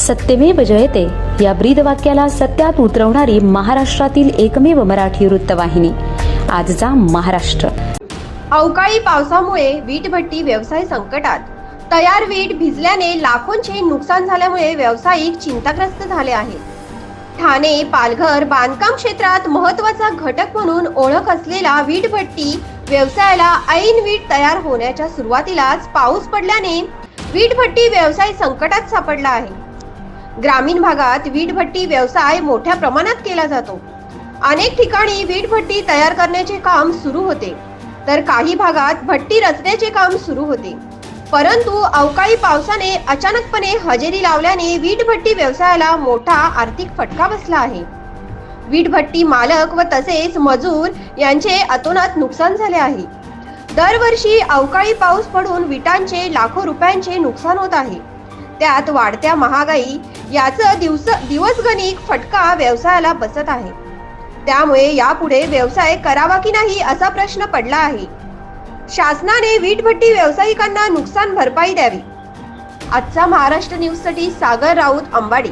सत्यमेव जयते. या ब्रीदवाक्याला सत्यात उतरवणारी महाराष्ट्रातील एकमेव मराठी वृत्तवाहिनी. आजचा महाराष्ट्र. अवकाळी पावसामुळे वीटभट्टी व्यवसाय संकटात. तयार वीट भिजल्याने लाखोंचे नुकसान झाल्यामुळे व्यावसायिक चिंताग्रस्त झाले आहेत. ठाणे पालघर बांधकाम क्षेत्रात महत्त्वाचा घटक म्हणून ओळख असलेला वीटभट्टी व्यवसायाला ऐन वीट तयार होण्याच्या सुरुवातीलाच पाऊस पडल्याने वीटभट्टी व्यवसाय संकटात सापडला आहे. ग्रामीण भागात वीटभट्टी व्यवसाय मोठ्या प्रमाणात केला जातो. अनेक ठिकाणी वीटभट्टी तयार करण्याचे काम सुरू होते. तर काही भागात भट्टी रचण्याचे काम सुरू होते. परंतु अवकाळी पावसाने अचानकपणे हजेरी लावल्याने वीटभट्टी व्यवसायाला मोठा आर्थिक फटका बसला आहे. वीटभट्टी मालक व तसेच मजूर यांचे अतोनात नुकसान झाले आहे. दरवर्षी अवकाळी पाऊस पडून विटांचे लाखो रुपयांचे नुकसान होत आहे. त्यात वाढत्या महागाई याचं दिवस दिवसगणिक फटका व्यवसायाला बसत आहे. त्यामुळे यापुढे व्यवसाय करावा की नाही असा प्रश्न पडला आहे. शासनाने वीटभट्टी व्यावसायिकांना नुकसान भरपाई द्यावी. आजचा महाराष्ट्र न्यूजसाठी सागर राऊत अंबाडी.